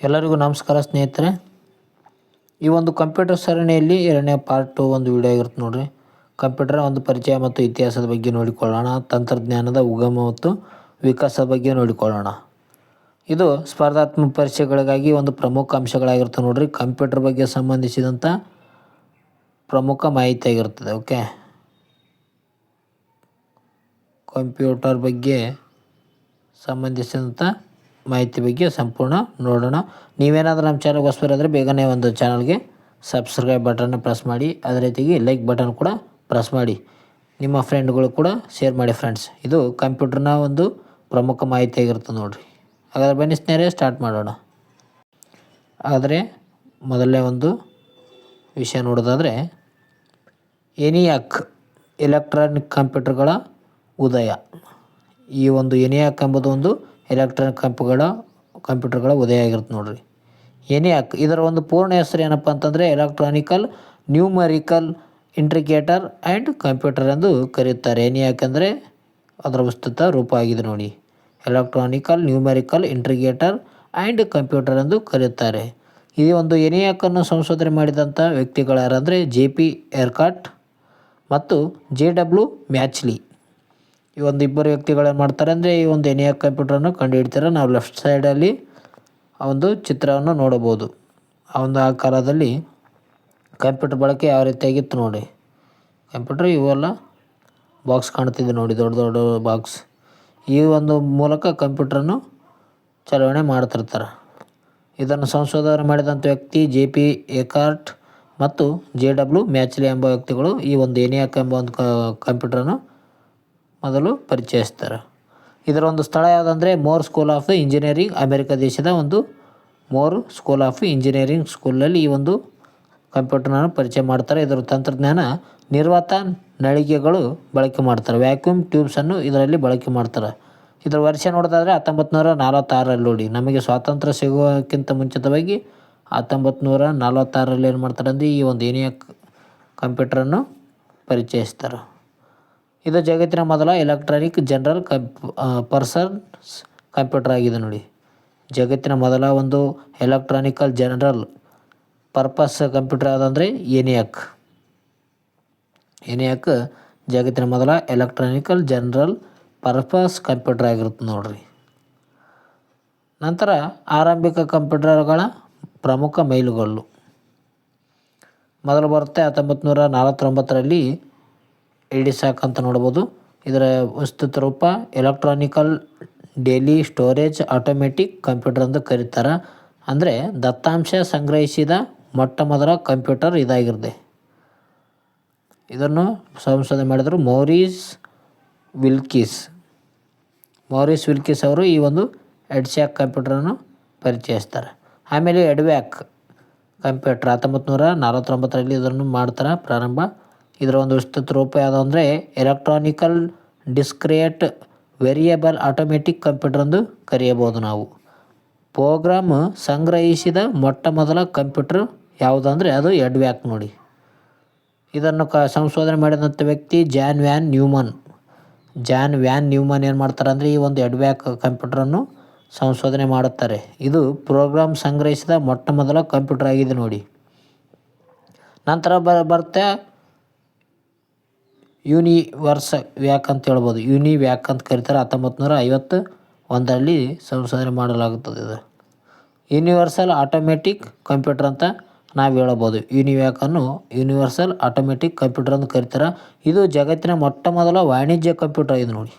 ಎಲ್ಲರಿಗೂ ನಮಸ್ಕಾರ ಸ್ನೇಹಿತರೆ. ಈ ಒಂದು ಕಂಪ್ಯೂಟರ್ ಸರಣಿಯಲ್ಲಿ ಎರಡನೇ ಪಾರ್ಟು ಒಂದು ವಿಡಿಯೋ ಆಗಿರುತ್ತೆ ನೋಡಿರಿ. ಕಂಪ್ಯೂಟರ್ ಒಂದು ಪರಿಚಯ ಮತ್ತು ಇತಿಹಾಸದ ಬಗ್ಗೆ ನೋಡಿಕೊಳ್ಳೋಣ. ತಂತ್ರಜ್ಞಾನದ ಉಗಮ ಮತ್ತು ವಿಕಾಸದ ಬಗ್ಗೆ ನೋಡಿಕೊಳ್ಳೋಣ. ಇದು ಸ್ಪರ್ಧಾತ್ಮಕ ಪರೀಕ್ಷೆಗಳಿಗಾಗಿ ಒಂದು ಪ್ರಮುಖ ಅಂಶಗಳಾಗಿರ್ತವೆ ನೋಡಿರಿ. ಕಂಪ್ಯೂಟರ್ ಬಗ್ಗೆ ಸಂಬಂಧಿಸಿದಂಥ ಪ್ರಮುಖ ಮಾಹಿತಿ ಆಗಿರ್ತದೆ, ಓಕೆ. ಕಂಪ್ಯೂಟರ್ ಬಗ್ಗೆ ಸಂಬಂಧಿಸಿದಂಥ ಮಾಹಿತಿ ಬಗ್ಗೆ ಸಂಪೂರ್ಣ ನೋಡೋಣ. ನೀವೇನಾದರೂ ನಮ್ಮ ಚಾನಲ್ಗೆ ಹೊಸಬರಾದರೆ ಬೇಗನೆ ಒಂದು ಚಾನಲ್ಗೆ ಸಬ್ಸ್ಕ್ರೈಬ್ ಬಟನ್ನ ಪ್ರೆಸ್ ಮಾಡಿ. ಅದೇ ರೀತಿಗೆ ಲೈಕ್ ಬಟನ್ ಕೂಡ ಪ್ರೆಸ್ ಮಾಡಿ. ನಿಮ್ಮ ಫ್ರೆಂಡ್ಗಳು ಕೂಡ ಶೇರ್ ಮಾಡಿ ಫ್ರೆಂಡ್ಸ್ ಇದು ಕಂಪ್ಯೂಟರ್ನ ಒಂದು ಪ್ರಮುಖ ಮಾಹಿತಿ ಆಗಿರುತ್ತೆ ನೋಡಿರಿ. ಹಾಗಾದ್ರೆ ಬನ್ನಿ ಸ್ಟಾರ್ಟ್ ಮಾಡೋಣ. ಆದರೆ ಮೊದಲನೇ ಒಂದು ವಿಷಯ ನೋಡೋದಾದರೆ, ಎನಿಯಾಕ್ ಎಲೆಕ್ಟ್ರಾನಿಕ್ ಕಂಪ್ಯೂಟರ್ಗಳ ಉದಯ. ಈ ಒಂದು ಎನಿಯಾಕ್ ಎಂಬುದು ಒಂದು ಎಲೆಕ್ಟ್ರಾನಿಕ್ ಕಂಪ್ಗಳ ಕಂಪ್ಯೂಟರ್ಗಳ ಉದಯ ಆಗಿರುತ್ತೆ ನೋಡಿರಿ. ಎನಿಯಾಕ್ ಇದರ ಒಂದು ಪೂರ್ಣ ಹೆಸರು ಏನಪ್ಪ ಅಂತಂದರೆ electronical numerical integrator and computer ಎಂದು ಕರೆಯುತ್ತಾರೆ. ಏನೇ ಅಂದರೆ ಅದರ ವಿಸ್ತೃತ ರೂಪ ಆಗಿದೆ ನೋಡಿ. Electronical numerical integrator and computer ಎಂದು ಕರೆಯುತ್ತಾರೆ. ಈ ಒಂದು ಎನಿಯಾಕನ್ನು ಸಂಶೋಧನೆ ಮಾಡಿದಂಥ ವ್ಯಕ್ತಿಗಳು ಯಾರಂದರೆ ಜೆ ಪಿ ಏರ್ಕಾಟ್ ಮತ್ತು ಜೆ ಡಬ್ಲ್ಯೂ ಮ್ಯಾಚ್ಲಿ. ಈ ಒಂದು ಇಬ್ಬರು ವ್ಯಕ್ತಿಗಳು ಏನು ಮಾಡ್ತಾರೆ ಅಂದರೆ ಈ ಒಂದು ಎನಿಯಾಕ್ ಕಂಪ್ಯೂಟರನ್ನು ಕಂಡುಹಿಡ್ತಾರೆ. ನಾವು ಲೆಫ್ಟ್ ಸೈಡಲ್ಲಿ ಆ ಒಂದು ಚಿತ್ರವನ್ನು ನೋಡಬಹುದು. ಆ ಒಂದು ಆ ಕಾಲದಲ್ಲಿ ಕಂಪ್ಯೂಟರ್ ಬಳಕೆ ಯಾವ ರೀತಿಯಾಗಿತ್ತು ನೋಡಿ. ಕಂಪ್ಯೂಟರ್ ಇವೆಲ್ಲ ಬಾಕ್ಸ್ ಕಾಣ್ತಿದೆ ನೋಡಿ, ದೊಡ್ಡ ದೊಡ್ಡ ಬಾಕ್ಸ್. ಈ ಒಂದು ಮೂಲಕ ಕಂಪ್ಯೂಟ್ರನ್ನು ಚಲಾವಣೆ ಮಾಡ್ತಿರ್ತಾರೆ. ಇದನ್ನು ಸಂಶೋಧನೆ ಮಾಡಿದಂಥ ವ್ಯಕ್ತಿ ಜೆ ಪಿ ಮತ್ತು ಜೆ ಡಬ್ಲ್ಯೂ ಮ್ಯಾಚ್ಲಿ ಎಂಬ ವ್ಯಕ್ತಿಗಳು ಈ ಒಂದು ಎನಿಯಾಕ್ ಎಂಬ ಒಂದು ಕಂಪ್ಯೂಟ್ರನ್ನು ಮೊದಲು ಪರಿಚಯಿಸ್ತಾರೆ. ಇದರ ಒಂದು ಸ್ಥಳ ಯಾವುದಂದರೆ Moore school of engineering America ದೇಶದ ಒಂದು ಮೋರ್ ಸ್ಕೂಲ್ ಆಫ್ ಇಂಜಿನಿಯರಿಂಗ್ ಸ್ಕೂಲಲ್ಲಿ ಈ ಒಂದು ಕಂಪ್ಯೂಟರ್ನ ಪರಿಚಯ ಮಾಡ್ತಾರೆ. ಇದರ ತಂತ್ರಜ್ಞಾನ ನಿರ್ವಾತ ನಳಿಗೆಗಳು ಬಳಕೆ ಮಾಡ್ತಾರೆ. ವ್ಯಾಕ್ಯೂಮ್ ಟ್ಯೂಬ್ಸನ್ನು ಇದರಲ್ಲಿ ಬಳಕೆ ಮಾಡ್ತಾರೆ. ಇದರ ವರ್ಷ ನೋಡೋದಾದರೆ ಹತ್ತೊಂಬತ್ತು ನೂರ ನಲವತ್ತಾರಲ್ಲಿ ನೋಡಿ ನಮಗೆ ಸ್ವಾತಂತ್ರ್ಯ ಸಿಗೋಕ್ಕಿಂತ ಮುಂಚಿತವಾಗಿ ಹತ್ತೊಂಬತ್ತು ನೂರ ನಲವತ್ತಾರಲ್ಲಿ ಏನು ಮಾಡ್ತಾರೆ ಅಂದರೆ ಈ ಒಂದು ಏನಿಯ ಕಂಪ್ಯೂಟ್ರನ್ನು ಪರಿಚಯಿಸ್ತಾರೆ. ಇದು ಜಗತ್ತಿನ ಮೊದಲ electronic general comp persons computer ಆಗಿದೆ ನೋಡಿ. ಜಗತ್ತಿನ ಮೊದಲ ಒಂದು ಎಲೆಕ್ಟ್ರಾನಿಕಲ್ ಜನರಲ್ ಪರ್ಪಸ್ ಕಂಪ್ಯೂಟರ್ ಯಾವುದಂದರೆ ಎನಿಯಾಕ್ ಎನಿಯಾಕ್ ಜಗತ್ತಿನ ಮೊದಲ ಎಲೆಕ್ಟ್ರಾನಿಕಲ್ ಜನರಲ್ ಪರ್ಪಸ್ ಕಂಪ್ಯೂಟರ್ ಆಗಿರುತ್ತೆ ನೋಡ್ರಿ. ನಂತರ ಆರಂಭಿಕ ಕಂಪ್ಯೂಟರ್ಗಳ ಪ್ರಮುಖ ಮೈಲುಗಲ್ಲು. ಮೊದಲು ಬರುತ್ತೆ ಹತ್ತೊಂಬತ್ತು ನೂರ ನಲವತ್ತೊಂಬತ್ತರಲ್ಲಿ ಅಂತ ನೋಡ್ಬೋದು. ಇದರ ವಿಸ್ತೃತ ರೂಪ electronical delay storage automatic computer ಅಂತ ಕರೀತಾರೆ. ಅಂದರೆ ದತ್ತಾಂಶ ಸಂಗ್ರಹಿಸಿದ ಮೊಟ್ಟ ಮೊದಲ ಕಂಪ್ಯೂಟರ್ ಇದಾಗಿರದೆ. ಇದನ್ನು ಸಂಶೋಧನೆ ಮಾಡಿದರು ಮೌರೀಸ್ ವಿಲ್ಕಿಸ್. ಮೋರಿಸ್ ವಿಲ್ಕಿಸ್ ಅವರು ಈ ಒಂದು ಎಡ್ಸ್ಯಾಕ್ ಕಂಪ್ಯೂಟರನ್ನು ಪರಿಚಯಿಸ್ತಾರೆ. ಆಮೇಲೆ ಎಡ್ವ್ಯಾಕ್ ಕಂಪ್ಯೂಟರ್ ಹತ್ತೊಂಬತ್ತು ನೂರ ನಲವತ್ತೊಂಬತ್ತರಲ್ಲಿ ಇದನ್ನು ಮಾಡ್ತಾರೆ ಪ್ರಾರಂಭ. ಇದರ ಒಂದು ವಿಸ್ತೃತ ರೂಪ ಯಾವುದು ಅಂದರೆ electronical discrete variable automatic computer ಎಂದು ಕರೆಯಬಹುದು ನಾವು. ಪ್ರೋಗ್ರಾಮ್ ಸಂಗ್ರಹಿಸಿದ ಮೊಟ್ಟ ಮೊದಲ ಕಂಪ್ಯೂಟರ್ ಯಾವುದಂದರೆ ಅದು ಎಡ್ವ್ಯಾಕ್ ನೋಡಿ. ಇದನ್ನು ಕ ಸಂಶೋಧನೆ ಮಾಡಿದಂಥ ವ್ಯಕ್ತಿ John von Neumann. John von Neumann ಏನು ಮಾಡ್ತಾರೆ ಅಂದರೆ ಈ ಒಂದು ಎಡ್ವ್ಯಾಕ್ ಕಂಪ್ಯೂಟ್ರನ್ನು ಸಂಶೋಧನೆ ಮಾಡುತ್ತಾರೆ. ಇದು ಪ್ರೋಗ್ರಾಮ್ ಸಂಗ್ರಹಿಸಿದ ಮೊಟ್ಟ ಮೊದಲ ಕಂಪ್ಯೂಟರ್ ಆಗಿದೆ ನೋಡಿ. ನಂತರ ಬರುತ್ತೆ ಯೂನಿವರ್ಸ್ ವ್ಯಾಕ್ ಅಂತ ಹೇಳ್ಬೋದು. ಯೂನಿ ವ್ಯಾಕ್ ಅಂತ ಕರೀತಾರೆ. ಹತ್ತೊಂಬತ್ತು ನೂರ ಐವತ್ತು ಒಂದರಲ್ಲಿ ಸಂಶೋಧನೆ ಮಾಡಲಾಗುತ್ತದೆ ಇದು. ಯೂನಿವರ್ಸಲ್ ಆಟೋಮೆಟಿಕ್ ಕಂಪ್ಯೂಟರ್ ಅಂತ ನಾವು ಹೇಳಬೋದು ಯೂನಿವ್ಯಾಕನ್ನು ಯೂನಿವರ್ಸಲ್ ಆಟೋಮೆಟಿಕ್ ಕಂಪ್ಯೂಟರ್ ಅಂತ ಕರೀತಾರೆ. ಇದು ಜಗತ್ತಿನ ಮೊಟ್ಟ ಮೊದಲ ವಾಣಿಜ್ಯ ಕಂಪ್ಯೂಟರ್ ಇದು ನೋಡಿ.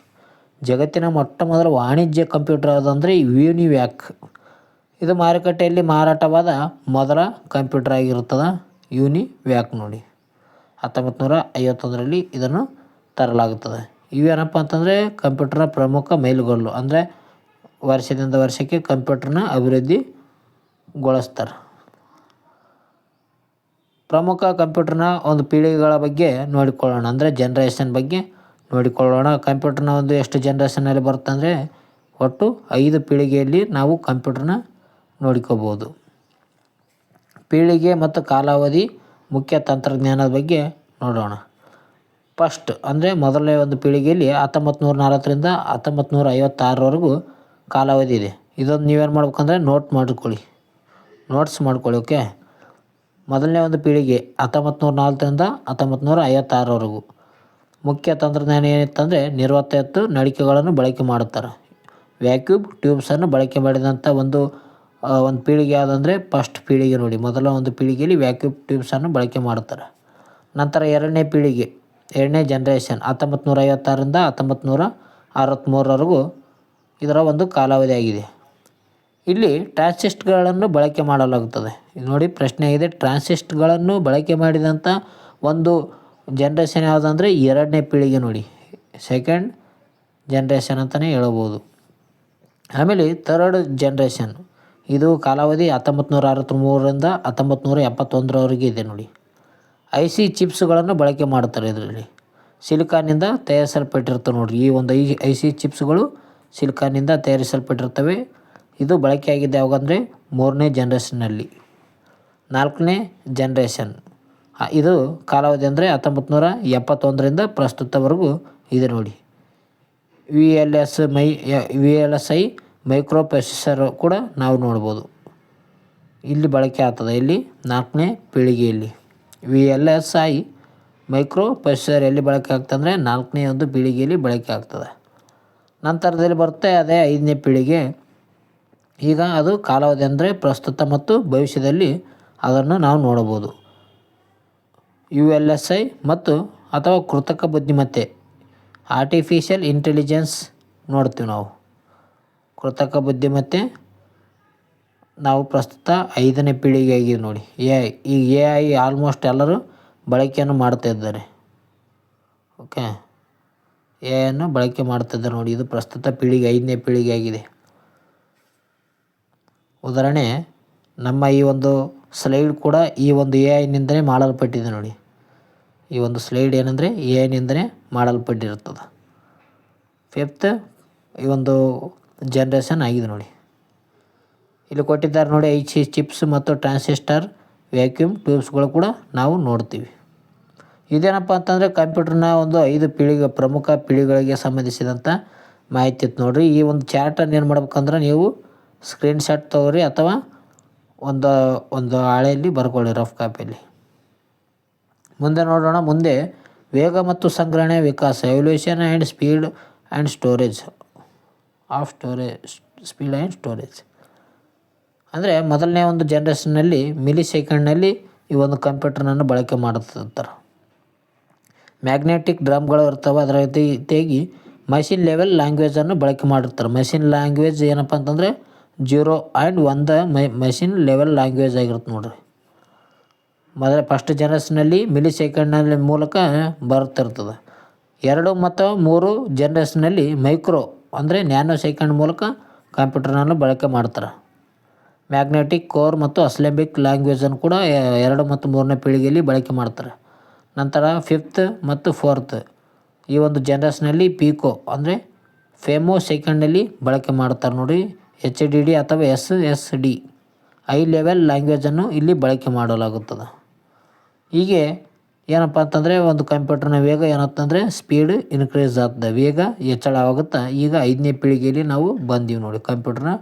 ಜಗತ್ತಿನ ಮೊಟ್ಟ ಮೊದಲ ವಾಣಿಜ್ಯ ಕಂಪ್ಯೂಟರ್ ಅದಂದರೆ ಯೂನಿವ್ಯಾಕ್ ಇದು ಮಾರುಕಟ್ಟೆಯಲ್ಲಿ ಮಾರಾಟವಾದ ಮೊದಲ ಕಂಪ್ಯೂಟರ್ ಆಗಿರುತ್ತದೆ. ಯೂನಿವ್ಯಾಕ್ ನೋಡಿ. ಹತ್ತೊಂಬತ್ತು ನೂರ ಐವತ್ತೊಂದರಲ್ಲಿ ಇದನ್ನು ತರಲಾಗುತ್ತದೆ. ಇವೇನಪ್ಪ ಅಂತಂದರೆ ಕಂಪ್ಯೂಟರ್ನ ಪ್ರಮುಖ ಮೈಲುಗಲ್ಲು, ಅಂದರೆ ವರ್ಷದಿಂದ ವರ್ಷಕ್ಕೆ ಕಂಪ್ಯೂಟರ್ನ ಅಭಿವೃದ್ಧಿಗೊಳಿಸ್ತಾರೆ. ಪ್ರಮುಖ ಕಂಪ್ಯೂಟರ್ನ ಒಂದು ಪೀಳಿಗೆಗಳ ಬಗ್ಗೆ ನೋಡಿಕೊಳ್ಳೋಣ, ಅಂದರೆ ಜನ್ರೇಷನ್ ಬಗ್ಗೆ ನೋಡಿಕೊಳ್ಳೋಣ. ಕಂಪ್ಯೂಟರ್ನ ಒಂದು ಎಷ್ಟು ಜನ್ರೇಷನಲ್ಲಿ ಬರುತ್ತೆ ಅಂದರೆ ಒಟ್ಟು ಐದು ಪೀಳಿಗೆಯಲ್ಲಿ ನಾವು ಕಂಪ್ಯೂಟರ್ನ ನೋಡ್ಕೋಬೋದು. ಪೀಳಿಗೆ ಮತ್ತು ಕಾಲಾವಧಿ ಮುಖ್ಯ ತಂತ್ರಜ್ಞಾನದ ಬಗ್ಗೆ ನೋಡೋಣ. ಫಸ್ಟ್ ಅಂದರೆ ಮೊದಲನೇ ಒಂದು ಪೀಳಿಗೆಯಲ್ಲಿ ಹತ್ತೊಂಬತ್ತು ನೂರ ನಲವತ್ತರಿಂದ ಹತ್ತೊಂಬತ್ತು ನೂರ ಐವತ್ತಾರರವರೆಗೂ ಕಾಲಾವಧಿ ಇದೆ. ಇದೊಂದು ನೀವೇನು ಮಾಡ್ಬೇಕಂದ್ರೆ ನೋಟ್ ಮಾಡಿಕೊಳ್ಳಿ. ನೋಟ್ಸ್ ಮಾಡ್ಕೊಳ್ಳಿ ಓಕೆ ಮೊದಲನೇ ಒಂದು ಪೀಳಿಗೆ ಹತ್ತೊಂಬತ್ತು ನೂರ ನಾಲ್ಕರಿಂದ ಹತ್ತೊಂಬತ್ತು ನೂರ ಐವತ್ತಾರವರೆಗೂ ಮುಖ್ಯ ತಂತ್ರಜ್ಞಾನ ಏನಿತ್ತಂದರೆ ನಿರ್ವತ್ತತ್ತು ನಳಿಕೆಗಳನ್ನು ಬಳಕೆ ಮಾಡುತ್ತಾರೆ. ವ್ಯಾಕ್ಯೂಬ್ ಟ್ಯೂಬ್ಸನ್ನು ಬಳಕೆ ಮಾಡಿದಂಥ ಒಂದು ಒಂದು ಪೀಳಿಗೆ ಯಾವುದಂದರೆ ಫಸ್ಟ್ ಪೀಳಿಗೆ ನೋಡಿ. ಮೊದಲ ಒಂದು ಪೀಳಿಗೆಯಲ್ಲಿ ವ್ಯಾಕ್ಯೂಮ್ ಟ್ಯೂಬ್ಸನ್ನು ಬಳಕೆ ಮಾಡುತ್ತಾರೆ ನಂತರ ಎರಡನೇ ಪೀಳಿಗೆ, ಎರಡನೇ ಜನ್ರೇಷನ್ ಹತ್ತೊಂಬತ್ತು ನೂರ ಐವತ್ತಾರರಿಂದ ಹತ್ತೊಂಬತ್ತು ನೂರ ಅರವತ್ತ್ಮೂರವರೆಗೂ ಇದರ ಒಂದು ಕಾಲಾವಧಿ ಆಗಿದೆ. ಇಲ್ಲಿ ಟ್ರಾನ್ಸಿಸ್ಟ್ಗಳನ್ನು ಬಳಕೆ ಮಾಡಲಾಗುತ್ತದೆ. ನೋಡಿ ಪ್ರಶ್ನೆ ಇದೆ. ಟ್ರಾನ್ಸಿಸ್ಟ್ಗಳನ್ನು ಬಳಕೆ ಮಾಡಿದಂಥ ಒಂದು ಜನ್ರೇಷನ್ ಯಾವುದಂದರೆ ಎರಡನೇ ಪೀಳಿಗೆ ನೋಡಿ. ಸೆಕೆಂಡ್ ಜನ್ರೇಷನ್ ಅಂತಲೇ ಹೇಳ್ಬೋದು. ಆಮೇಲೆ ಥರ್ಡ್ ಜನ್ರೇಷನ್ ಇದು ಕಾಲಾವಧಿ ಹತ್ತೊಂಬತ್ತು ನೂರ ಅರವತ್ತ್ಮೂರರಿಂದ ಹತ್ತೊಂಬತ್ತು ನೂರ ಎಪ್ಪತ್ತೊಂದರವರೆಗೆ ಇದೆ ನೋಡಿ. ಐ ಸಿ ಚಿಪ್ಸ್ಗಳನ್ನು ಬಳಕೆ ಮಾಡ್ತಾರೆ ಇದರಲ್ಲಿ. ಸಿಲಿಕಾನಿಂದ ತಯಾರಿಸಲ್ಪಟ್ಟಿರ್ತವೆ ನೋಡಿರಿ ಈ ಒಂದು ಐ ಐ ಸಿ ಚಿಪ್ಸ್ಗಳು ಸಿಲಿಕಾನಿಂದ ತಯಾರಿಸಲ್ಪಟ್ಟಿರ್ತವೆ ಇದು ಬಳಕೆಯಾಗಿದೆ ಯಾವಾಗಂದರೆ ಮೂರನೇ ಜನ್ರೇಷನ್ನಲ್ಲಿ. ನಾಲ್ಕನೇ ಜನ್ರೇಷನ್. ಇದು ಕಾಲಾವಧಿ ಅಂದರೆ ಹತ್ತೊಂಬತ್ತು ನೂರ ಎಪ್ಪತ್ತೊಂದರಿಂದ ಪ್ರಸ್ತುತವರೆಗೂ ಇದೆ ನೋಡಿ. V L S my, V L S I micro processor ಕೂಡ ನಾವು ನೋಡ್ಬೋದು. ಇಲ್ಲಿ ಬಳಕೆ ಆಗ್ತದೆ. ಇಲ್ಲಿ ನಾಲ್ಕನೇ ಪೀಳಿಗೆಯಲ್ಲಿ. V L S I micro processor ಎಲ್ಲಿ ಬಳಕೆ ಆಗ್ತಂದರೆ ನಾಲ್ಕನೇ ಒಂದು ಪೀಳಿಗೆಯಲ್ಲಿ ಬಳಕೆ ಆಗ್ತದೆ. ನಂತರದಲ್ಲಿ ಬರುತ್ತೆ ಅದೇ ಐದನೇ ಪೀಳಿಗೆ. ಈಗ ಅದು ಕಾಲಾವಧಿ ಅಂದರೆ ಪ್ರಸ್ತುತ ಮತ್ತು ಭವಿಷ್ಯದಲ್ಲಿ ಅದನ್ನು ನಾವು ನೋಡಬಹುದು. ಯು ಎಲ್ ಎಸ್ ಐ ಮತ್ತು ಅಥವಾ ಕೃತಕ ಬುದ್ಧಿಮತ್ತೆ ಆರ್ಟಿಫಿಷಿಯಲ್ ಇಂಟೆಲಿಜೆನ್ಸ್ ನೋಡ್ತೀವಿ ನಾವು. ಕೃತಕ ಬುದ್ಧಿಮತ್ತೆ ನಾವು ಪ್ರಸ್ತುತ ಐದನೇ ಪೀಳಿಗೆ ಆಗಿದೆ ನೋಡಿ. ಎ ಐ, ಈ ಎ ಐ ಆಲ್ಮೋಸ್ಟ್ ಎಲ್ಲರೂ ಬಳಕೆಯನ್ನು ಮಾಡ್ತಾ ಇದ್ದಾರೆ. ಓಕೆ? ಎ ಐಯನ್ನು ಬಳಕೆ ಮಾಡ್ತಿದ್ದಾರೆ ನೋಡಿ. ಇದು ಪ್ರಸ್ತುತ ಪೀಳಿಗೆ, ಐದನೇ ಪೀಳಿಗೆ ಆಗಿದೆ ಉದಾಹರಣೆ, ನಮ್ಮ ಈ ಒಂದು ಸ್ಲೈಡ್ ಕೂಡ ಈ ಒಂದು ಎ ಐನಿಂದಲೇ ಮಾಡಲ್ಪಟ್ಟಿದೆ ನೋಡಿ. ಈ ಒಂದು ಸ್ಲೈಡ್ ಏನಂದರೆ ಎ ಐನಿಂದಲೇ ಮಾಡಲ್ಪಟ್ಟಿರ್ತದೆ ಫಿಫ್ತ್ ಈ ಒಂದು ಜನ್ರೇಷನ್ ಆಗಿದೆ ನೋಡಿ. ಇಲ್ಲಿ ಕೊಟ್ಟಿದ್ದಾರೆ ನೋಡಿ ಐ ಸಿ ಚಿಪ್ಸ್ ಮತ್ತು ಟ್ರಾನ್ಸಿಸ್ಟರ್ ವ್ಯಾಕ್ಯೂಮ್ ಟ್ಯೂಬ್ಸ್ಗಳು ಕೂಡ ನಾವು ನೋಡ್ತೀವಿ. ಇದೇನಪ್ಪ ಅಂತಂದರೆ ಕಂಪ್ಯೂಟರ್ನ ಒಂದು ಐದು ಪೀಳಿಗೆ, ಪ್ರಮುಖ ಪೀಳಿಗೆಗಳಿಗೆ ಸಂಬಂಧಿಸಿದಂಥ ಮಾಹಿತಿ ಇತ್ತು ನೋಡಿರಿ. ಈ ಒಂದು ಚಾರ್ಟನ್ನು ಏನು ಮಾಡ್ಬೇಕಂದ್ರೆ ನೀವು ಸ್ಕ್ರೀನ್ಶಾಟ್ ತೊಗೊರಿ ಅಥವಾ ಒಂದು ಒಂದು ಹಾಳೆಯಲ್ಲಿ ಬರ್ಕೊಳ್ಳಿ ರಫ್ ಕಾಪಿಯಲ್ಲಿ ಮುಂದೆ ನೋಡೋಣ, ಮುಂದೆ ವೇಗ ಮತ್ತು ಸಂಗ್ರಹಣೆ ವಿಕಾಸ evolution and speed and storage of storage speed and storage. ಅಂದರೆ ಮೊದಲನೇ ಒಂದು ಜನ್ರೇಷನ್ನಲ್ಲಿ ಮಿಲಿ ಸೆಕೆಂಡ್ನಲ್ಲಿ ಈ ಒಂದು ಕಂಪ್ಯೂಟರ್ನನ್ನು ಬಳಕೆ ಮಾಡುತ್ತಿರ್ತಾರೆ ಮ್ಯಾಗ್ನೆಟಿಕ್ ಡ್ರಮ್ಗಳು ಇರ್ತವೆ, ಅದರ ತೆಗಿ ಮಷಿನ್ ಲೆವೆಲ್ ಲ್ಯಾಂಗ್ವೇಜನ್ನು ಬಳಕೆ ಮಾಡಿರ್ತಾರೆ ಮಷಿನ್ ಲ್ಯಾಂಗ್ವೇಜ್ ಏನಪ್ಪ ಅಂತಂದರೆ ಜೀರೋ ಆ್ಯಂಡ್ ಒಂದು ಮೈ, ಮಷಿನ್ ಲೆವೆಲ್ ಲ್ಯಾಂಗ್ವೇಜ್ ಆಗಿರುತ್ತೆ ನೋಡಿರಿ. ಮೊದಲ ಫಸ್ಟ್ ಜನ್ರೇಷನಲ್ಲಿ ಮಿಲಿ ಸೆಕೆಂಡ್ನಲ್ಲಿ ಮೂಲಕ ಬರುತ್ತಿರ್ತದೆ. ಎರಡು ಮತ್ತು ಮೂರು ಜನ್ರೇಷನಲ್ಲಿ ಮೈಕ್ರೋ ಅಂದರೆ ನ್ಯಾನೋ ಸೆಕೆಂಡ್ ಮೂಲಕ ಕಂಪ್ಯೂಟರ್ನನ್ನು ಬಳಕೆ ಮಾಡ್ತಾರೆ. ಮ್ಯಾಗ್ನೆಟಿಕ್ ಕೋರ್ ಮತ್ತು ಅಸ್ಲೆಂಬಿಕ್ ಲ್ಯಾಂಗ್ವೇಜನ್ನು ಕೂಡ ಎರಡು ಮತ್ತು ಮೂರನೇ ಪೀಳಿಗೆಯಲ್ಲಿ ಬಳಕೆ ಮಾಡ್ತಾರೆ. ನಂತರ ಫಿಫ್ತ್ ಮತ್ತು ಫೋರ್ತ್ ಈ ಒಂದು ಜನ್ರೇಷನಲ್ಲಿ ಪಿಕೋ ಅಂದರೆ ಫೇಮೋ ಸೆಕೆಂಡಲ್ಲಿ ಬಳಕೆ ಮಾಡ್ತಾರೆ ನೋಡಿ, ಎಚ್ ಡಿ ಡಿ ಅಥವಾ S S D. High level ಲ್ಯಾಂಗ್ವೇಜನ್ನು ಇಲ್ಲಿ ಬಳಕೆ ಮಾಡಲಾಗುತ್ತದೆ. ಹೀಗೆ ಏನಪ್ಪ ಅಂತಂದರೆ ಒಂದು ಕಂಪ್ಯೂಟರ್ನ ವೇಗ ಏನತ್ತಂದರೆ ಸ್ಪೀಡ್ ಇನ್ಕ್ರೀಸ್ ಆಗ್ತದೆ ವೇಗ ಹೆಚ್ಚಳವಾಗುತ್ತಾ ಈಗ ಐದನೇ ಪೀಳಿಗೆಯಲ್ಲಿ ನಾವು ಬಂದೀವಿ ನೋಡಿ, ಕಂಪ್ಯೂಟರ್ನ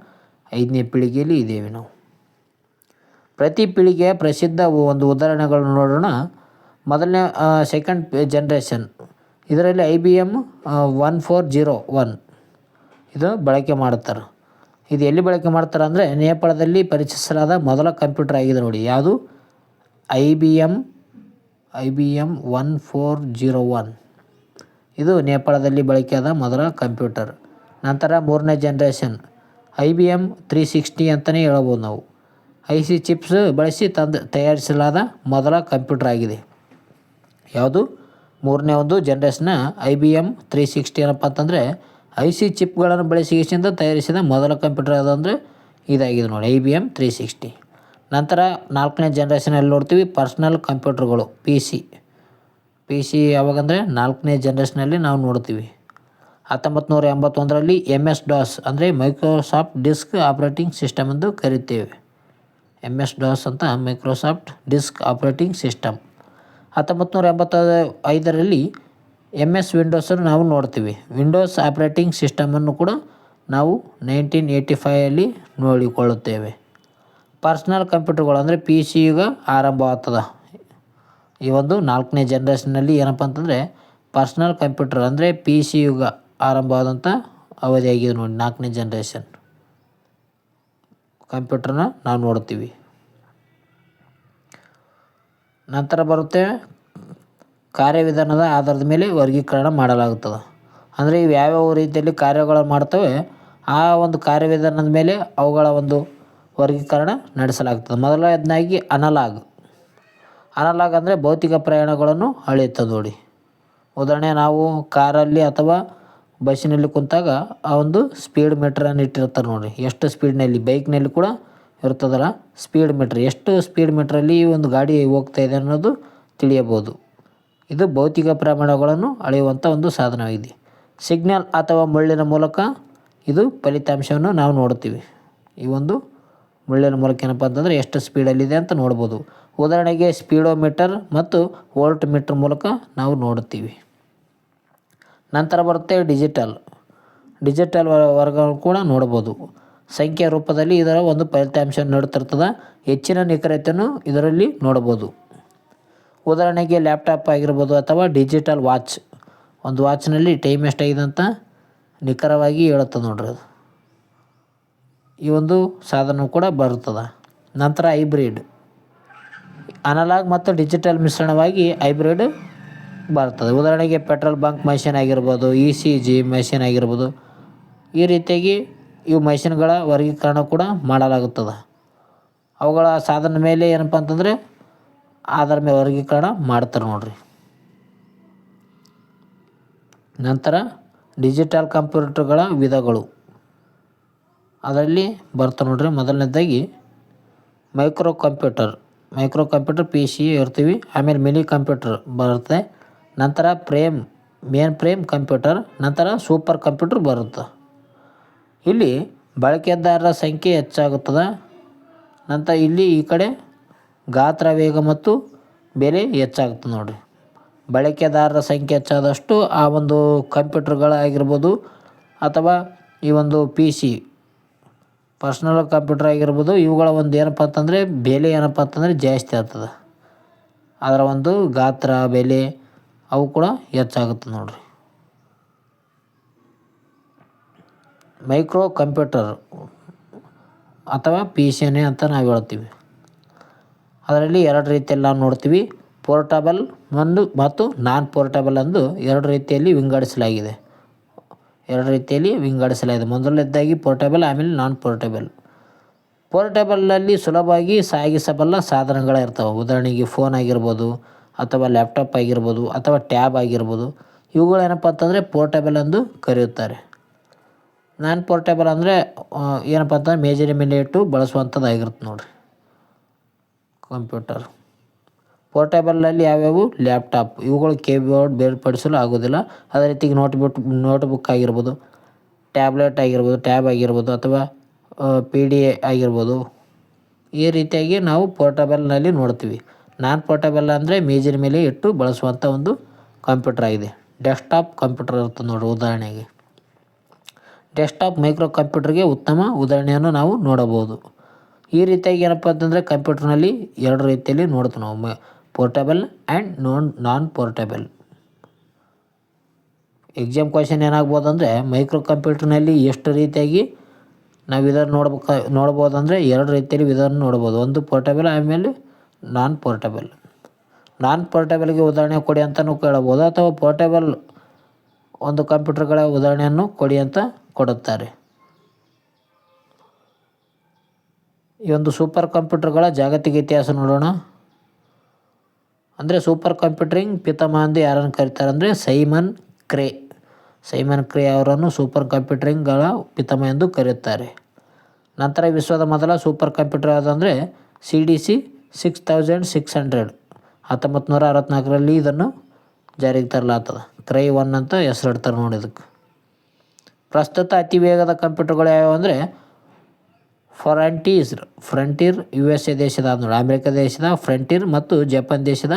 ಐದನೇ ಪೀಳಿಗೆಯಲ್ಲಿ ಇದ್ದೇವೆ ನಾವು. ಪ್ರತಿ ಪೀಳಿಗೆಯ ಪ್ರಸಿದ್ಧ ಒಂದು ಉದಾಹರಣೆಗಳನ್ನು ನೋಡೋಣ. ಮೊದಲನೇ ಸೆಕೆಂಡ್ ಜನ್ರೇಷನ್ ಇದರಲ್ಲಿ I B M one four zero one ಇದು ಬಳಕೆ ಮಾಡುತ್ತಾರೆ ಇದು ಎಲ್ಲಿ ಬಳಕೆ ಮಾಡ್ತಾರೆ ಅಂದರೆ, ನೇಪಾಳದಲ್ಲಿ ಪರಿಚಯಿಸಲಾದ ಮೊದಲ ಕಂಪ್ಯೂಟರ್ ಆಗಿದೆ ನೋಡಿ. ಯಾವುದು? I B M I B M one four zero one. ಇದು ನೇಪಾಳದಲ್ಲಿ ಬಳಕೆಯಾದ ಮೊದಲ ಕಂಪ್ಯೂಟರ್. ನಂತರ ಮೂರನೇ generation I B M three sixty ಅಂತಲೇ ಹೇಳ್ಬೋದು ನಾವು. ಐ ಸಿ ಚಿಪ್ಸ್ ಬಳಸಿ ತಂದು ತಯಾರಿಸಲಾದ ಮೊದಲ ಕಂಪ್ಯೂಟರ್ ಆಗಿದೆ. ಯಾವುದು? ಮೂರನೇ ಒಂದು ಜನ್ರೇಷನ್ನ I B M three sixty ಏನಪ್ಪ ಅಂತಂದರೆ, ಐ ಸಿ ಚಿಪ್ಗಳನ್ನು ಬಳಸಿ ತಯಾರಿಸಿದ ಮೊದಲ ಕಂಪ್ಯೂಟರ್ ಯಾವುದಂದರೆ ಇದಾಗಿದೆ ನೋಡಿ, I B M three sixty. ನಂತರ ನಾಲ್ಕನೇ ಜನ್ರೇಷನಲ್ಲಿ ನೋಡ್ತೀವಿ ಪರ್ಸ್ನಲ್ ಕಂಪ್ಯೂಟರ್ಗಳು ಪಿ ಸಿ ಪಿ ಸಿ ಯಾವಾಗಂದರೆ ನಾಲ್ಕನೇ ಜನ್ರೇಷನಲ್ಲಿ ನಾವು ನೋಡ್ತೀವಿ. ಹತ್ತೊಂಬತ್ತು ನೂರ ಎಂಬತ್ತೊಂದರಲ್ಲಿ ಎಂ ಎಸ್ ಡಾಸ್ ಅಂದರೆ ಮೈಕ್ರೋಸಾಫ್ಟ್ ಡಿಸ್ಕ್ ಆಪ್ರೇಟಿಂಗ್ ಸಿಸ್ಟಮ್ ಎಂದು ಕರೀತೇವೆ. ಎಂ ಎಸ್ ಡಾಸ್ ಅಂತ ಮೈಕ್ರೋಸಾಫ್ಟ್ ಡಿಸ್ಕ್ ಆಪ್ರೇಟಿಂಗ್ ಸಿಸ್ಟಮ್ ಹತ್ತೊಂಬತ್ತು ನೂರ ಎಂಬತ್ತ ಐದರಲ್ಲಿ ಎಂ ಎಸ್ ವಿಂಡೋಸನ್ನು ನಾವು ನೋಡ್ತೀವಿ. ವಿಂಡೋಸ್ ಆಪ್ರೇಟಿಂಗ್ ಸಿಸ್ಟಮನ್ನು ಕೂಡ ನಾವು ನೈನ್ಟೀನ್ ಏಯ್ಟಿ ಫೈಯಲ್ಲಿ ನೋಡಿಕೊಳ್ಳುತ್ತೇವೆ. ಪರ್ಸ್ನಲ್ ಕಂಪ್ಯೂಟರ್ಗಳು ಅಂದರೆ ಪಿ ಸಿ ಯುಗ ಆರಂಭ ಆಗ್ತದ. ಈ ಒಂದು ನಾಲ್ಕನೇ ಜನ್ರೇಷನ್ನಲ್ಲಿ ಏನಪ್ಪ ಅಂತಂದರೆ ಪರ್ಸ್ನಲ್ ಕಂಪ್ಯೂಟರ್ ಅಂದರೆ ಪಿ ಸಿ ಯುಗ ಆರಂಭವಾದಂಥ ಅವಧಿಯಾಗಿದೆ ನೋಡಿ, ನಾಲ್ಕನೇ ಜನ್ರೇಷನ್ ಕಂಪ್ಯೂಟರ್ನ ನಾವು ನೋಡ್ತೀವಿ. ನಂತರ ಬರುತ್ತೆ ಕಾರ್ಯವಿಧಾನದ ಆಧಾರದ ಮೇಲೆ ವರ್ಗೀಕರಣ ಮಾಡಲಾಗುತ್ತದೆ. ಅಂದರೆ ಇವು ಯಾವ್ಯಾವ ರೀತಿಯಲ್ಲಿ ಕಾರ್ಯಗಳನ್ನು ಮಾಡ್ತವೆ, ಆ ಒಂದು ಕಾರ್ಯವಿಧಾನದ ಮೇಲೆ ಅವುಗಳ ಒಂದು ವರ್ಗೀಕರಣ ನಡೆಸಲಾಗ್ತದೆ. ಮೊದಲನೇದಾಗಿ ಅನಲಾಗ್. ಅನಲಾಗ್ ಅಂದರೆ ಭೌತಿಕ ಪ್ರಯಾಣಗಳನ್ನು ಅಳೆಯುತ್ತದೆ ನೋಡಿ. ಉದಾಹರಣೆ, ನಾವು ಕಾರಲ್ಲಿ ಅಥವಾ ಬಸ್ಸಿನಲ್ಲಿ ಕುಂತಾಗ ಆ ಒಂದು ಸ್ಪೀಡ್ ಮೀಟ್ರನ್ನು ಇಟ್ಟಿರ್ತಾರೆ ನೋಡಿ. ಎಷ್ಟು ಸ್ಪೀಡ್ನಲ್ಲಿ ಬೈಕ್ನಲ್ಲಿ ಕೂಡ ಇರ್ತದಲ್ಲ ಸ್ಪೀಡ್ ಮೀಟ್ರ್ ಎಷ್ಟು ಸ್ಪೀಡ್ ಮೀಟ್ರಲ್ಲಿ ಈ ಒಂದು ಗಾಡಿ ಹೋಗ್ತಾ ಇದೆ ಅನ್ನೋದು ತಿಳಿಯಬಹುದು. ಇದು ಭೌತಿಕ ಪ್ರಮಾಣಗಳನ್ನು ಅಳೆಯುವಂಥ ಒಂದು ಸಾಧನವಾಗಿದೆ. ಸಿಗ್ನಲ್ ಅಥವಾ ಮುಳ್ಳಿನ ಮೂಲಕ ಇದು ಫಲಿತಾಂಶವನ್ನು ನಾವು ನೋಡ್ತೀವಿ ಈ ಒಂದು ಮುಳ್ಳಿನ ಮೂಲಕ ಏನಪ್ಪ ಅಂತಂದರೆ ಎಷ್ಟು ಸ್ಪೀಡಲ್ಲಿದೆ ಅಂತ ನೋಡ್ಬೋದು. ಉದಾಹರಣೆಗೆ ಸ್ಪೀಡೋಮೀಟರ್ ಮತ್ತು ವೋಲ್ಟ್ ಮೀಟರ್ ಮೂಲಕ ನಾವು ನೋಡುತ್ತೀವಿ. ನಂತರ ಬರುತ್ತೆ ಡಿಜಿಟಲ್. ಡಿಜಿಟಲ್ ವರ್ಗ ಕೂಡ ನೋಡ್ಬೋದು. ಸಂಖ್ಯೆ ರೂಪದಲ್ಲಿ ಇದರ ಒಂದು ಫಲಿತಾಂಶ ನೀಡುತ್ತಿರ್ತದೆ ಹೆಚ್ಚಿನ ನಿಖರತೆಯನ್ನು ಇದರಲ್ಲಿ ನೋಡ್ಬೋದು. ಉದಾಹರಣೆಗೆ ಲ್ಯಾಪ್ಟಾಪ್ ಆಗಿರ್ಬೋದು ಅಥವಾ ಡಿಜಿಟಲ್ ವಾಚ್. ಒಂದು ವಾಚ್ನಲ್ಲಿ ಟೈಮ್ ಎಷ್ಟಾಗಿದೆ ಅಂತ ನಿಖರವಾಗಿ ಹೇಳುತ್ತೆ ನೋಡ್ರಿ ಅದು. ಈ ಒಂದು ಸಾಧನ ಕೂಡ ಬರುತ್ತದೆ. ನಂತರ ಹೈಬ್ರಿಡ್ ಅನಲಾಗ್ ಮತ್ತು ಡಿಜಿಟಲ್ ಮಿಶ್ರಣವಾಗಿ ಹೈಬ್ರಿಡ್ ಬರ್ತದೆ. ಉದಾಹರಣೆಗೆ ಪೆಟ್ರೋಲ್ ಬಂಕ್ ಮೆಷಿನ್ ಆಗಿರ್ಬೋದು ಇ ಸಿ ಜಿ ಮೆಷಿನ್ ಆಗಿರ್ಬೋದು. ಈ ರೀತಿಯಾಗಿ ಇವು ಮಷಿನ್ಗಳ ವರ್ಗೀಕರಣ ಕೂಡ ಮಾಡಲಾಗುತ್ತದೆ. ಅವುಗಳ ಸಾಧನ ಮೇಲೆ ಏನಪ್ಪ ಅಂತಂದರೆ ಅದರ ಮೇಲೆ ವರ್ಗೀಕರಣ ಮಾಡ್ತಾರೆ ನೋಡ್ರಿ. ನಂತರ ಡಿಜಿಟಲ್ ಕಂಪ್ಯೂಟರ್ಗಳ ವಿಧಗಳು. ಅದರಲ್ಲಿ ಬರ್ತ ನೋಡ್ರಿ ಮೊದಲನೇದಾಗಿ micro computer micro computer P C ಇರ್ತೀವಿ, ಆಮೇಲೆ ಮಿನಿ ಕಂಪ್ಯೂಟರ್ ಬರುತ್ತೆ. ನಂತರ ಪ್ರೇಮ್ ಮೇನ್ ಪ್ರೇಮ್ ಕಂಪ್ಯೂಟರ್, ನಂತರ ಸೂಪರ್ ಕಂಪ್ಯೂಟರ್ ಬರುತ್ತೆ. ಇಲ್ಲಿ ಬಳಕೆದಾರರ ಸಂಖ್ಯೆ ಹೆಚ್ಚಾಗುತ್ತದೆ. ನಂತರ ಇಲ್ಲಿ ಈ ಕಡೆ ಗಾತ್ರ ವೇಗ ಮತ್ತು ಬೆಲೆ ಹೆಚ್ಚಾಗುತ್ತೆ ನೋಡಿರಿ. ಬಳಕೆದಾರರ ಸಂಖ್ಯೆ ಹೆಚ್ಚಾದಷ್ಟು ಆ ಒಂದು ಕಂಪ್ಯೂಟರ್ಗಳಾಗಿರ್ಬೋದು ಅಥವಾ ಈ ಒಂದು ಪಿ ಸಿ ಪರ್ಸ್ನಲ್ ಕಂಪ್ಯೂಟರ್ ಆಗಿರ್ಬೋದು, ಇವುಗಳ ಒಂದು ಏನಪ್ಪ ಅಂತಂದರೆ, ಬೆಲೆ ಏನಪ್ಪ ಅಂತಂದರೆ ಜಾಸ್ತಿ ಆಗ್ತದೆ. ಅದರ ಒಂದು ಗಾತ್ರ, ಬೆಲೆ, ಅವು ಕೂಡ ಹೆಚ್ಚಾಗುತ್ತೆ ನೋಡಿರಿ. ಮೈಕ್ರೋ ಕಂಪ್ಯೂಟರ್ ಅಥವಾ ಪಿ ಸಿ ಎನ್ ಅಂತ ನಾವು ಹೇಳ್ತೀವಿ. ಅದರಲ್ಲಿ ಎರಡು ರೀತಿಯಲ್ಲಿ ನಾವು ನೋಡ್ತೀವಿ. ಪೋರ್ಟಬಲ್ ಒಂದು ಮತ್ತು ನಾನ್ ಪೋರ್ಟಬಲ್ ಎಂದು ಎರಡು ರೀತಿಯಲ್ಲಿ ವಿಂಗಡಿಸಲಾಗಿದೆ. ಎರಡು ರೀತಿಯಲ್ಲಿ ವಿಂಗಡಿಸಲಾಗಿದೆ. ಮೊದಲನೇದಾಗಿ ಪೋರ್ಟಬಲ್ ಆಮೇಲೆ ನಾನ್ ಪೋರ್ಟಬಲ್ ಪೋರ್ಟಬಲ್ನಲ್ಲಿ ಸುಲಭವಾಗಿ ಸಾಗಿಸಬಲ್ಲ ಸಾಧನಗಳಿರ್ತವೆ. ಉದಾಹರಣೆಗೆ ಫೋನ್ ಆಗಿರ್ಬೋದು, ಅಥವಾ ಲ್ಯಾಪ್ಟಾಪ್ ಆಗಿರ್ಬೋದು, ಅಥವಾ ಟ್ಯಾಬ್ ಆಗಿರ್ಬೋದು. ಇವುಗಳೇನಪ್ಪ ಅಂತಂದರೆ ಪೋರ್ಟಬಲ್ ಎಂದು ಕರೆಯುತ್ತಾರೆ. ನಾನ್ ಪೋರ್ಟೇಬಲ್ ಅಂದರೆ ಏನಪ್ಪ ಅಂತಂದರೆ ಮೇಜರ್ ಮೇಲೆ ಇಟ್ಟು ಬಳಸುವಂಥದ್ದಾಗಿರುತ್ತೆ ನೋಡಿರಿ. ಕಂಪ್ಯೂಟರ್ ಪೋರ್ಟೇಬಲ್ನಲ್ಲಿ ಯಾವ್ಯಾವು ಲ್ಯಾಪ್ಟಾಪ್ ಇವುಗಳು ಕೀಬೋರ್ಡ್ ಬೇರ್ಪಡಿಸಲು ಆಗೋದಿಲ್ಲ ಅದೇ ರೀತಿ ನೋಟ್ಬುಕ್ ನೋಟ್ಬುಕ್ ಆಗಿರ್ಬೋದು ಟ್ಯಾಬ್ಲೆಟ್ ಆಗಿರ್ಬೋದು ಟ್ಯಾಬ್ ಆಗಿರ್ಬೋದು ಅಥವಾ ಪಿ ಡಿ ಎ ಆಗಿರ್ಬೋದು. ಈ ರೀತಿಯಾಗಿ ನಾವು ಪೋರ್ಟಬಲ್ನಲ್ಲಿ ನೋಡ್ತೀವಿ. ನಾನ್ ಪೋರ್ಟಬಲ್ ಅಂದರೆ ಮೇಜಿನ ಮೇಲೆ ಇಟ್ಟು ಬಳಸುವಂಥ ಒಂದು ಕಂಪ್ಯೂಟರ್ ಆಗಿದೆ. ಡೆಸ್ಕ್ಟಾಪ್ ಕಂಪ್ಯೂಟರ್ ಇರ್ತದೆ ನೋಡಿರಿ ಉದಾಹರಣೆಗೆ. ಡೆಸ್ಕ್ಟಾಪ್ ಮೈಕ್ರೋ ಕಂಪ್ಯೂಟರ್ಗೆ ಉತ್ತಮ ಉದಾಹರಣೆಯನ್ನು ನಾವು ನೋಡಬಹುದು. ಈ ರೀತಿಯಾಗಿ ಏನಪ್ಪ ಅಂತಂದರೆ ಕಂಪ್ಯೂಟರ್ನಲ್ಲಿ ಎರಡು ರೀತಿಯಲ್ಲಿ ನೋಡ್ತೀವಿ ನಾವು. ಮ portable and non non portable exam question ಏನಾಗ್ಬೋದು ಅಂದರೆ ಮೈಕ್ರೋ ಕಂಪ್ಯೂಟರ್ನಲ್ಲಿ ಎಷ್ಟು ರೀತಿಯಾಗಿ ನಾವು ಇದನ್ನು ನೋಡ್ಬೇಕು ನೋಡ್ಬೋದು ಅಂದರೆ ಎರಡು ರೀತಿಯಲ್ಲಿ ಇದನ್ನು ನೋಡ್ಬೋದು. ಒಂದು ಪೋರ್ಟಬಲ್ ಆಮೇಲೆ ನಾನ್ ಪೋರ್ಟಬಲ್ ನಾನ್ ಪೋರ್ಟಬಲ್ಗೆ ಉದಾಹರಣೆ ಕೊಡಿ ಅಂತಲೂ ಕೇಳಬೋದು ಅಥವಾ ಪೋರ್ಟಬಲ್ ಒಂದು ಕಂಪ್ಯೂಟರ್ಗಳ ಉದಾಹರಣೆಯನ್ನು ಕೊಡಿ ಅಂತ ಕೊಡುತ್ತಾರೆ. ಈ ಒಂದು ಸೂಪರ್ ಕಂಪ್ಯೂಟರ್ಗಳ ಜಾಗತಿಕ ಇತಿಹಾಸ ನೋಡೋಣ. ಅಂದರೆ ಸೂಪರ್ ಕಂಪ್ಯೂಟರಿಂಗ್ ಪಿತಾಮಹ ಎಂದು ಯಾರನ್ನು ಕರೀತಾರೆ ಅಂದರೆ ಸೈಮನ್ ಕ್ರೇ. ಸೈಮನ್ ಕ್ರೇ ಅವರನ್ನು ಸೂಪರ್ ಕಂಪ್ಯೂಟರಿಂಗ್ಗಳ ಪಿತಾಮಹ ಎಂದು ಕರೆಯುತ್ತಾರೆ. ನಂತರ ವಿಶ್ವದ ಮೊದಲ super computer ಯಾವುದಂದರೆ C D C six thousand six hundred. ಹತ್ತೊಂಬತ್ತು ನೂರ ಅರವತ್ತ್ನಾಲ್ಕರಲ್ಲಿ ಇದನ್ನು ಜಾರಿಗೆ ತರಲಾಗ್ತದೆ. ಕ್ರೈ ಒನ್ ಅಂತ ಹೆಸರಿಡ್ತಾರೆ ನೋಡಿ ಇದಕ್ಕೆ. ಪ್ರಸ್ತುತ ಅತಿ ವೇಗದ ಕಂಪ್ಯೂಟರ್ಗಳು ಯಾವ್ಯಾವು ಅಂದರೆ Frontiers, Frontier U S A ದೇಶದ ನೋಡಿ ಅಮೆರಿಕ ದೇಶದ, ಫ್ರಂಟಿರ್ ಮತ್ತು ಜಪಾನ್ ದೇಶದ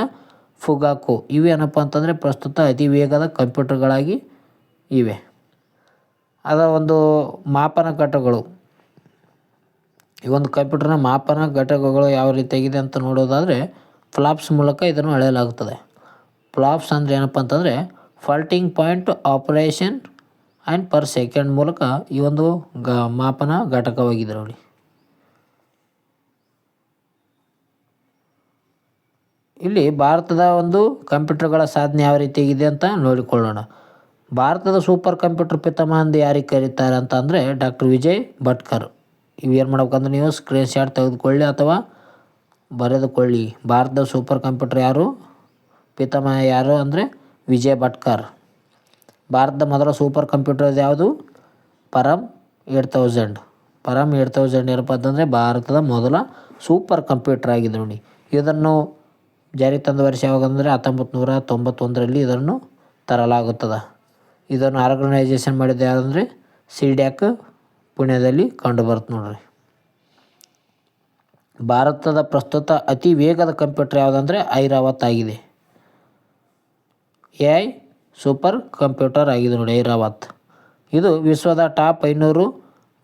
ಫುಗಾಕೋ. ಇವೇನಪ್ಪ ಅಂತಂದರೆ ಪ್ರಸ್ತುತ ಅತಿ ವೇಗದ ಕಂಪ್ಯೂಟರ್ಗಳಾಗಿ ಇವೆ. ಅದರ ಒಂದು ಮಾಪನ ಘಟಕಗಳು. ಈ ಒಂದು ಕಂಪ್ಯೂಟರ್ನ ಮಾಪನ ಘಟಕಗಳು ಯಾವ ರೀತಿಯಾಗಿದೆ ಅಂತ ನೋಡೋದಾದರೆ ಫ್ಲಾಪ್ಸ್ ಮೂಲಕ ಇದನ್ನು ಅಳೆಯಲಾಗುತ್ತದೆ. ಫ್ಲಾಪ್ಸ್ ಅಂದರೆ ಏನಪ್ಪ ಅಂತಂದರೆ floating point operation and per second ಮೂಲಕ ಈ ಒಂದು ಗ, ಮಾಪನ ಘಟಕವಾಗಿದೆ ನೋಡಿ. ಇಲ್ಲಿ ಭಾರತದ ಒಂದು ಕಂಪ್ಯೂಟರ್ಗಳ ಸಾಧನೆ ಯಾವ ರೀತಿಯಾಗಿದೆ ಅಂತ ನೋಡಿಕೊಳ್ಳೋಣ. ಭಾರತದ ಸೂಪರ್ ಕಂಪ್ಯೂಟರ್ ಪಿತಾಮಹ ಎಂದು ಯಾರಿಗೆ ಕರೀತಾರೆ ಅಂತ ಅಂದರೆ ಡಾಕ್ಟರ್ ವಿಜಯ್ ಭಟ್ಕರ್. ಇವು ಏನು ಮಾಡ್ಬೇಕಂದ್ರೆ ನೀವು ಸ್ಕ್ರೀನ್ ಶಾಟ್ ತೆಗೆದುಕೊಳ್ಳಿ ಅಥವಾ ಬರೆದುಕೊಳ್ಳಿ. ಭಾರತದ ಸೂಪರ್ ಕಂಪ್ಯೂಟರ್ ಯಾರು? ಪಿತಾಮಹ ಯಾರು ಅಂದರೆ ವಿಜಯ್ ಭಟ್ಕರ್. ಭಾರತದ ಮೊದಲ ಸೂಪರ್ ಕಂಪ್ಯೂಟರ್ ಯಾವುದು? Param eight thousand. Param eight thousand ಏನಪ್ಪ ಅಂತಂದರೆ ಭಾರತದ ಮೊದಲ ಸೂಪರ್ ಕಂಪ್ಯೂಟರ್ ಆಗಿದೆ ನೋಡಿ. ಇದನ್ನು ಜಾರಿ ತಂದ ವರ್ಷ ಯಾವಾಗಂದರೆ ಹತ್ತೊಂಬತ್ತು ನೂರ ತೊಂಬತ್ತೊಂದರಲ್ಲಿ ಇದನ್ನು ತರಲಾಗುತ್ತದೆ. ಇದನ್ನು ಆರ್ಗನೈಜೇಷನ್ ಮಾಡಿದ್ದು ಯಾರಂದರೆ ಸಿಡ್ಯಾಕ್ ಪುಣ್ಯದಲ್ಲಿ ಕಂಡುಬರುತ್ತೆ ನೋಡ್ರಿ. ಭಾರತದ ಪ್ರಸ್ತುತ ಅತಿ ವೇಗದ ಕಂಪ್ಯೂಟರ್ ಯಾವುದಂದರೆ ಐರಾವತ್ ಆಗಿದೆ. ಎ ಐ ಸೂಪರ್ ಕಂಪ್ಯೂಟರ್ ಆಗಿದೆ ನೋಡಿ ಐರಾವತ್. ಇದು ವಿಶ್ವದ ಟಾಪ್ ಐನೂರು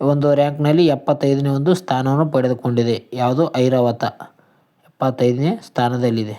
ಒಂದು ರ್ಯಾಂಕ್ನಲ್ಲಿ ಎಪ್ಪತ್ತೈದನೇ ಒಂದು ಸ್ಥಾನವನ್ನು ಪಡೆದುಕೊಂಡಿದೆ. ಯಾವುದು ಐರಾವತ? ಎಪ್ಪತ್ತೈದನೇ ಸ್ಥಾನದಲ್ಲಿದೆ.